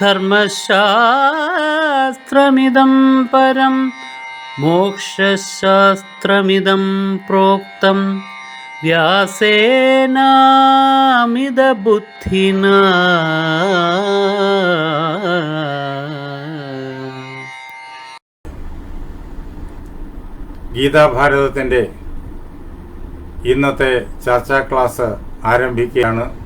ധർമ്മശാസ്ത്രമിദം പരം മോക്ഷശാസ്ത്രമിതം പ്രോക്തം. വ്യാസേനാമിതബുദ്ധിന. ഗീതാഭാരതത്തിന്റെ ഇന്നത്തെ ചർച്ചാ ക്ലാസ് ആരംഭിക്കുകയാണ്.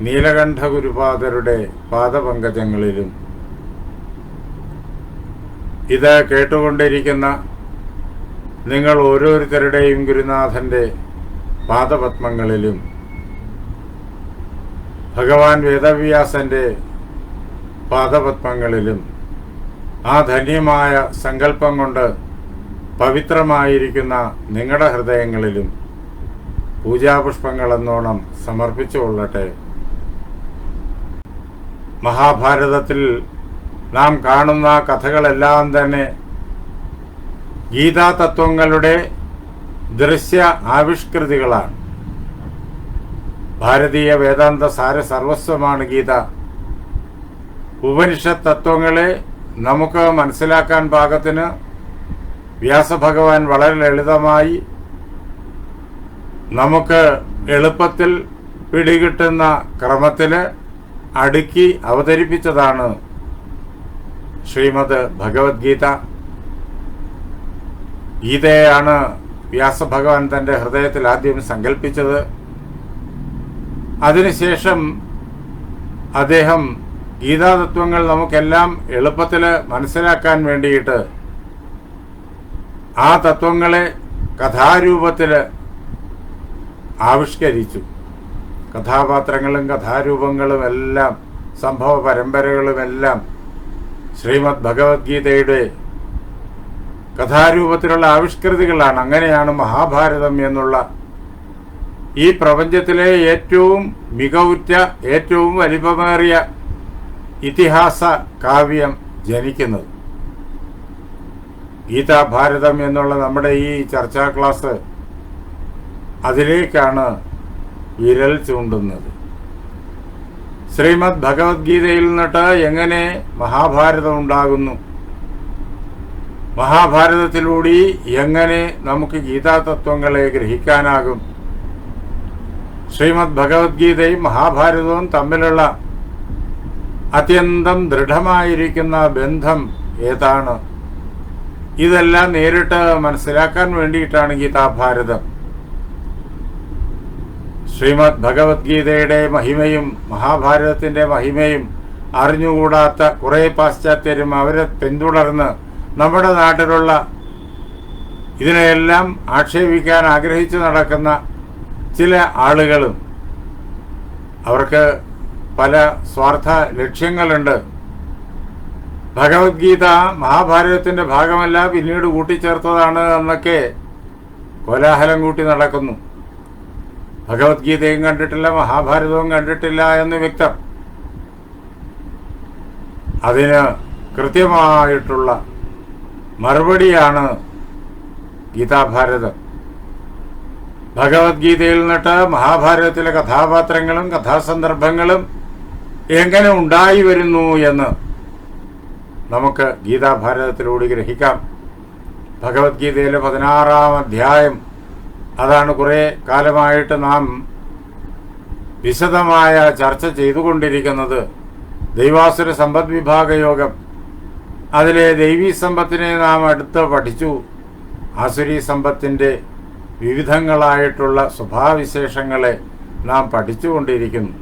നീലകണ്ഠ ഗുരുപാദരുടെ പാദപങ്കജങ്ങളിലും. ഇത് കേട്ടുകൊണ്ടിരിക്കുന്ന നിങ്ങൾ ഓരോരുത്തരുടെയും ഗുരുനാഥന്റെ പാദപത്മങ്ങളിലും. ഭഗവാൻ വേദവ്യാസന്റെ പാദപത്മങ്ങളിലും. ആ ധന്യമായ സങ്കല്പം കൊണ്ട് പവിത്രമായിരിക്കുന്ന നിങ്ങളുടെ ഹൃദയങ്ങളിലും പൂജാപുഷ്പങ്ങളെന്നോണം സമർപ്പിച്ചുകൊള്ളട്ടെ. മഹാഭാരതത്തിൽ നാം കാണുന്ന കഥകളെല്ലാം തന്നെ ഗീതാതത്വങ്ങളുടെ ദൃശ്യ ആവിഷ്കൃതികളാണ്. ഭാരതീയ വേദാന്ത സാര സർവസ്വമാണ് ഗീത. ഉപനിഷത്ത് തത്വങ്ങളെ നമുക്ക് മനസ്സിലാക്കാൻ പാകത്തിന് വ്യാസഭഗവാൻ വളരെ ലളിതമായി നമുക്ക് എളുപ്പത്തിൽ പിടികിട്ടുന്ന ക്രമത്തിൽ അടുക്കി അവതരിപ്പിച്ചതാണ് ശ്രീമദ് ഭഗവത്ഗീത. ഗീതയാണ് വ്യാസഭഗവാൻ തന്റെ ഹൃദയത്തിൽ ആദ്യം സങ്കല്പിച്ചത് അതിനുശേഷം അദ്ദേഹം ഗീതാതത്വങ്ങൾ നമുക്കെല്ലാം എളുപ്പത്തിൽ മനസ്സിലാക്കാൻ വേണ്ടിയിട്ട് ആ തത്വങ്ങളെ കഥാരൂപത്തിൽ ആവിഷ്കരിച്ചു. കഥാപാത്രങ്ങളും കഥാരൂപങ്ങളും എല്ലാം സംഭവ പരമ്പരകളുമെല്ലാം ശ്രീമദ് ഭഗവത്ഗീതയുടെ കഥാരൂപത്തിലുള്ള ആവിഷ്കൃതികളാണ്. അങ്ങനെയാണ് മഹാഭാരതം എന്നുള്ള ഈ പ്രപഞ്ചത്തിലെ ഏറ്റവും മികവുറ്റ ഏറ്റവും വലിപ്പമേറിയ ഇതിഹാസ കാവ്യം ജനിക്കുന്നത്. ഗീതാഭാരതം എന്നുള്ള നമ്മുടെ ഈ ചർച്ചാ ക്ലാസ് അതിലേക്കാണ് വിരൽ ചൂണ്ടുന്നത്. ശ്രീമദ് ഭഗവത്ഗീതയിൽ നിന്നിട്ട് എങ്ങനെ മഹാഭാരതം ഉണ്ടാകുന്നു? മഹാഭാരതത്തിലൂടെ എങ്ങനെ നമുക്ക് ഗീതാതത്വങ്ങളെ ഗ്രഹിക്കാനാകും? ശ്രീമദ് ഭഗവത്ഗീതയും മഹാഭാരതവും തമ്മിലുള്ള അത്യന്തം ദൃഢമായിരിക്കുന്ന ബന്ധം ഏതാണ്? ഇതെല്ലാം നേരിട്ട് മനസ്സിലാക്കാൻ വേണ്ടിയിട്ടാണ് ഗീതാഭാരതം. ശ്രീമദ് ഭഗവത്ഗീതയുടെ മഹിമയും മഹാഭാരതത്തിന്റെ മഹിമയും അറിഞ്ഞുകൂടാത്ത കുറേ പാശ്ചാത്യരും അവരെ പിന്തുടർന്ന് നമ്മുടെ നാട്ടിലുള്ള ഇതിനെയെല്ലാം ആക്ഷേപിക്കാൻ ആഗ്രഹിച്ചു നടക്കുന്ന ചില ആളുകളും അവർക്ക് പല സ്വാർത്ഥ ലക്ഷ്യങ്ങളുണ്ട്. ഭഗവത്ഗീത മഹാഭാരതത്തിന്റെ ഭാഗമല്ല പിന്നീട് കൂട്ടിച്ചേർത്തതാണ് എന്നൊക്കെ കോലാഹലം കൂട്ടി നടക്കുന്നു. ഭഗവത്ഗീതയും കണ്ടിട്ടില്ല മഹാഭാരതവും കണ്ടിട്ടില്ല എന്ന് വ്യക്തം. അതിന് കൃത്യമായിട്ടുള്ള മറുപടിയാണ് ഗീതാഭാരതം. ഭഗവത്ഗീതയിൽ നിന്നിട്ട് മഹാഭാരതത്തിലെ കഥാപാത്രങ്ങളും കഥാസന്ദർഭങ്ങളും എങ്ങനെ ഉണ്ടായി വരുന്നു എന്ന് നമുക്ക് ഗീതാഭാരതത്തിലൂടെ ഗ്രഹിക്കാം. ഭഗവത്ഗീതയിലെ പതിനാറാം അധ്യായം അതാണ് കുറേ കാലമായിട്ട് നാം വിശദമായ ചർച്ച ചെയ്തുകൊണ്ടിരിക്കുന്നത്. ദൈവാസുര സമ്പദ് വിഭാഗ യോഗം. അതിലെ ദൈവീ സമ്പത്തിനെ നാം അടുത്ത് പഠിച്ചു. ആസുരി സമ്പത്തിന്റെ വിവിധങ്ങളായിട്ടുള്ള സ്വഭാവവിശേഷങ്ങളെ നാം പഠിച്ചുകൊണ്ടിരിക്കുന്നു.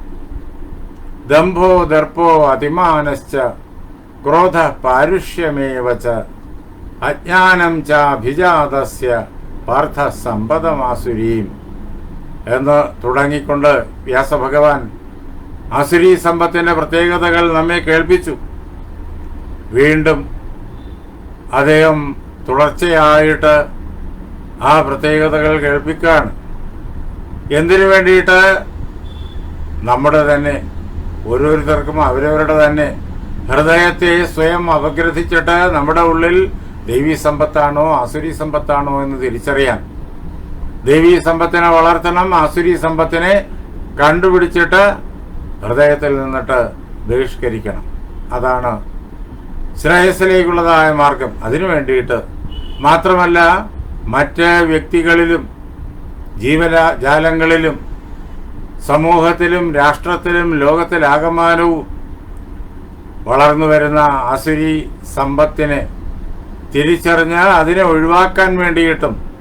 ദംഭോ ദർപ്പോ അതിമാനശ്ച ക്രോധ പാരുഷ്യമേവച്ച അജ്ഞാനം ചാഭിജാതസ്യ. പാർത്ഥ സമ്പദമാസുരീം എന്ന് തുടങ്ങിക്കൊണ്ട് വ്യാസഭഗവാൻ ആസുരി സമ്പത്തിന്റെ പ്രത്യേകതകൾ നമ്മെ കേൾപ്പിച്ചു. വീണ്ടും അദ്ദേഹം തുടർച്ചയായിട്ട് ആ പ്രത്യേകതകൾ കേൾപ്പിക്കുകയാണ്. എന്തിനു വേണ്ടിയിട്ട്? നമ്മുടെ തന്നെ ഓരോരുത്തർക്കും അവരവരുടെ തന്നെ. ഹൃദയത്തെ സ്വയം അപഗ്രഥിച്ചിട്ട് നമ്മുടെ ഉള്ളിൽ ദൈവീ സമ്പത്താണോ ആസുരി സമ്പത്താണോ എന്ന് തിരിച്ചറിയാൻ. ദൈവീ സമ്പത്തിനെ വളർത്തണം ആസുരി സമ്പത്തിനെ കണ്ടുപിടിച്ചിട്ട് ഹൃദയത്തിൽ നിന്നിട്ട് ബഹിഷ്കരിക്കണം. അതാണ് ശ്രേയസ്സിലേക്കുള്ളതായ മാർഗം. അതിനു വേണ്ടിയിട്ട് മാത്രമല്ല മറ്റ് വ്യക്തികളിലും ജീവജാലങ്ങളിലും സമൂഹത്തിലും രാഷ്ട്രത്തിലും ലോകത്തിലാകമാനവും വളർന്നു വരുന്ന അസുരി സമ്പത്തിനെ തിരിച്ചറിഞ്ഞ് അതിനെ ഒഴിവാക്കാൻ വേണ്ടിയിട്ടും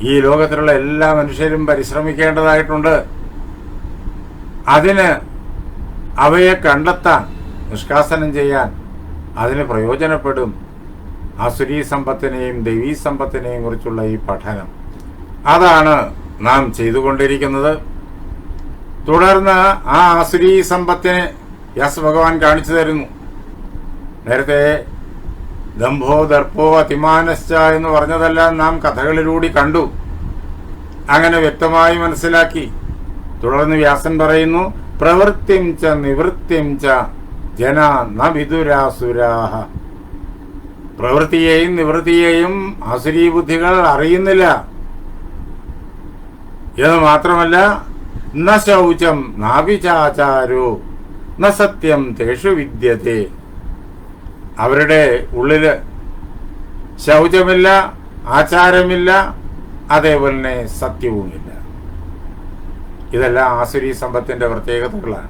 ഈ ലോകത്തിലുള്ള എല്ലാ മനുഷ്യരും പരിശ്രമിക്കേണ്ടതായിട്ടുണ്ട്. അതിന് അവയെ കണ്ടെത്താൻ നിഷ്കാസനം ചെയ്യാൻ അതിന് പ്രയോജനപ്പെടും. അസുരീ സമ്പത്തിനെയും ദൈവീ സമ്പത്തിനെയും കുറിച്ചുള്ള ഈ പഠനം. അതാണ് നാം ചെയ്തുകൊണ്ടിരിക്കുന്നത്. തുടർന്ന് ആ ആസുരീ സമ്പത്തിനെ ഭഗവാൻ കാണിച്ചു തരുന്നു. നേരത്തെ ദംഭോ ദർപ്പോ അതിമാനശ്ച എന്ന് പറഞ്ഞതെല്ലാം നാം കഥകളിലൂടെ കണ്ടു. അങ്ങനെ വ്യക്തമായി മനസ്സിലാക്കി. തുടർന്ന് വ്യാസൻ പറയുന്നു പ്രവൃത്തിം ച നിവൃത്തിം ച ജന ന വിദുരാസുരാഹ പ്രവൃത്തിയെയും നിവൃത്തിയെയും ആസുരീ ബുദ്ധികൾ അറിയുന്നില്ല. എന്ന് മാത്രമല്ല ന ശൗചം നാവിചാചാരോ ന സത്യം തേഷു വിദ്യത്തെ. അവരുടെ ഉള്ളിൽ ശൗചമില്ല ആചാരമില്ല അതേപോലെ തന്നെ സത്യവുമില്ല. ഇതെല്ലാം ആസുരി സമ്പത്തിന്റെ പ്രത്യേകതകളാണ്.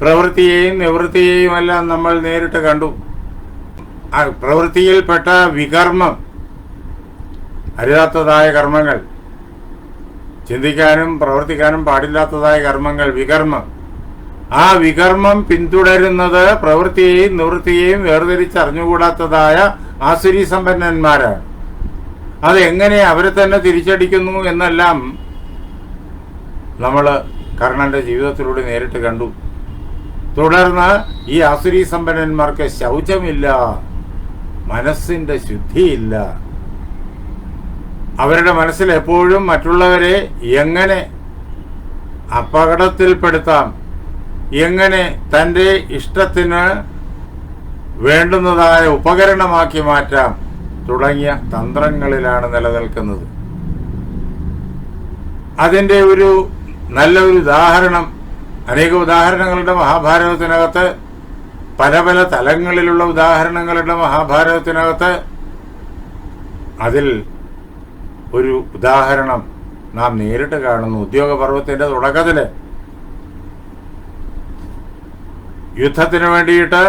പ്രവൃത്തിയെയും നിവൃത്തിയെയും എല്ലാം നമ്മൾ നേരിട്ട് കണ്ടു. പ്രവൃത്തിയിൽപ്പെട്ട വികർമ്മം അരുതാത്തതായ കർമ്മങ്ങൾ ചിന്തിക്കാനും പ്രവർത്തിക്കാനും പാടില്ലാത്തതായ കർമ്മങ്ങൾ വികർമ്മം ആ വികർമ്മം പിന്തുടരുന്നത് പ്രവൃത്തിയെയും നിവൃത്തിയെയും വേർതിരിച്ചറിഞ്ഞുകൂടാത്തതായ ആസുരി സമ്പന്നന്മാരാണ് അതെങ്ങനെ അവരെ തന്നെ തിരിച്ചടിക്കുന്നു എന്നെല്ലാം നമ്മൾ കർണന്റെ ജീവിതത്തിലൂടെ നേരിട്ട് കണ്ടു. തുടർന്ന് ഈ ആസുരി സമ്പന്നന്മാർക്ക് ശൗചമില്ല മനസ്സിന്റെ ശുദ്ധിയില്ല. അവരുടെ മനസ്സിൽ എപ്പോഴും മറ്റുള്ളവരെ എങ്ങനെ അപകടത്തിൽപ്പെടുത്താം? എങ്ങനെ തന്റെ ഇഷ്ടത്തിന് വേണ്ടുന്നതായ ഉപകരണമാക്കി മാറ്റാം തുടങ്ങിയ തന്ത്രങ്ങളിലാണ് നിലനിൽക്കുന്നത്. അതിന്റെ ഒരു നല്ലൊരു ഉദാഹരണം അനേക ഉദാഹരണങ്ങളുടെ മഹാഭാരതത്തിനകത്ത് പല പല തലങ്ങളിലുള്ള ഉദാഹരണങ്ങളുടെ മഹാഭാരതത്തിനകത്ത് അതിൽ ഒരു ഉദാഹരണം നാം നേരിട്ട് കാണുന്നു. ഉദ്യോഗപർവത്തിന്റെ തുടക്കത്തിൽ യുദ്ധത്തിന് വേണ്ടിയിട്ട്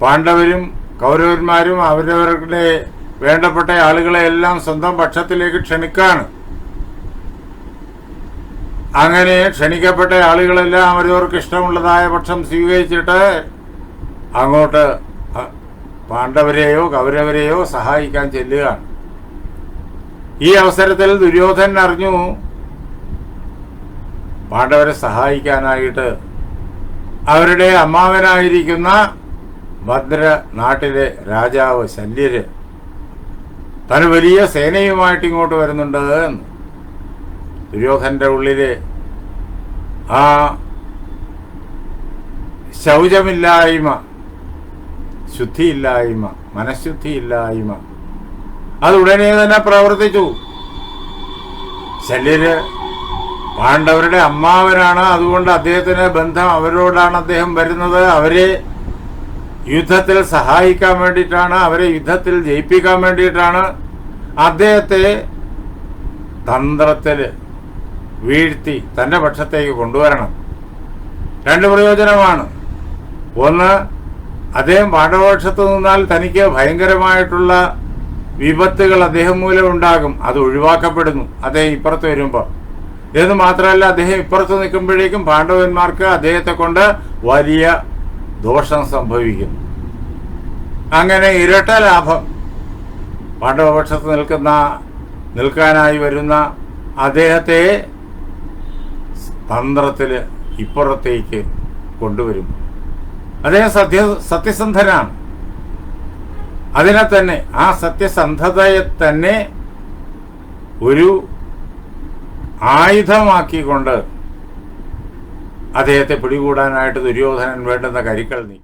പാണ്ഡവരും കൗരവന്മാരും അവരവരുടെ വേണ്ടപ്പെട്ട ആളുകളെ എല്ലാം സ്വന്തം പക്ഷത്തിലേക്ക് ക്ഷണിക്കാണ്. അങ്ങനെ ക്ഷണിക്കപ്പെട്ട ആളുകളെല്ലാം അവരവർക്ക് ഇഷ്ടമുള്ളതായ പക്ഷം സ്വീകരിച്ചിട്ട് അങ്ങോട്ട് പാണ്ഡവരെയോ കൗരവരെയോ സഹായിക്കാൻ ചെല്ലുകയാണ്. ഈ അവസരത്തിൽ ദുര്യോധനൻ അറിഞ്ഞു പാണ്ഡവരെ സഹായിക്കാനായിട്ട് അവരുടെ അമ്മാവനായിരിക്കുന്ന ഭദ്ര നാട്ടിലെ രാജാവ് ശല്യര് തന് വലിയ സേനയുമായിട്ട് ഇങ്ങോട്ട് വരുന്നുണ്ട് എന്ന്. ദുര്യോധന്റെ ഉള്ളിൽ ആ ശൗചമില്ലായ്മ ശുദ്ധിയില്ലായ്മ മനഃശുദ്ധിയില്ലായ്മ അത് തന്നെ പ്രവർത്തിച്ചു. ശല്യര് പാണ്ഡവരുടെ അമ്മാവനാണ്. അതുകൊണ്ട് അദ്ദേഹത്തിന് ബന്ധം അവരോടാണ് അദ്ദേഹം വരുന്നത്. അവരെ യുദ്ധത്തിൽ സഹായിക്കാൻ വേണ്ടിയിട്ടാണ് അവരെ യുദ്ധത്തിൽ ജയിപ്പിക്കാൻ വേണ്ടിയിട്ടാണ് അദ്ദേഹത്തെ തന്ത്രത്തിൽ വീഴ്ത്തി തന്റെ പക്ഷത്തേക്ക് കൊണ്ടുവരണം. രണ്ട് പ്രയോജനമാണ്. ഒന്ന് അദ്ദേഹം പാണ്ഡവപക്ഷത്ത് നിന്നാൽ തനിക്ക് ഭയങ്കരമായിട്ടുള്ള വിപത്തുകൾ അദ്ദേഹം മൂലം ഉണ്ടാകും. അത് ഒഴിവാക്കപ്പെടുന്നു. അദ്ദേഹം ഇപ്പുറത്ത് വരുമ്പോൾ എന്ന് മാത്രമല്ല അദ്ദേഹം ഇപ്പുറത്ത് നിൽക്കുമ്പോഴേക്കും പാണ്ഡവന്മാർക്ക് അദ്ദേഹത്തെ കൊണ്ട് വലിയ ദോഷം സംഭവിക്കുന്നു. അങ്ങനെ ഇരട്ട ലാഭം പാണ്ഡവപക്ഷത്ത് നിൽക്കുന്ന നിൽക്കാനായി വരുന്ന അദ്ദേഹത്തെ തന്ത്രത്തിൽ ഇപ്പുറത്തേക്ക് കൊണ്ടുവരും. അദ്ദേഹം സത്യ സത്യസന്ധനാണ്. അതിനെ തന്നെ ആ സത്യസന്ധതയെ തന്നെ ഒരു ആയുധമാക്കിക്കൊണ്ട് അദ്ദേഹത്തെ പിടികൂടാനായിട്ട് ദുര്യോധനൻ വേണ്ടുന്ന കരിക്കൾ നീക്കി.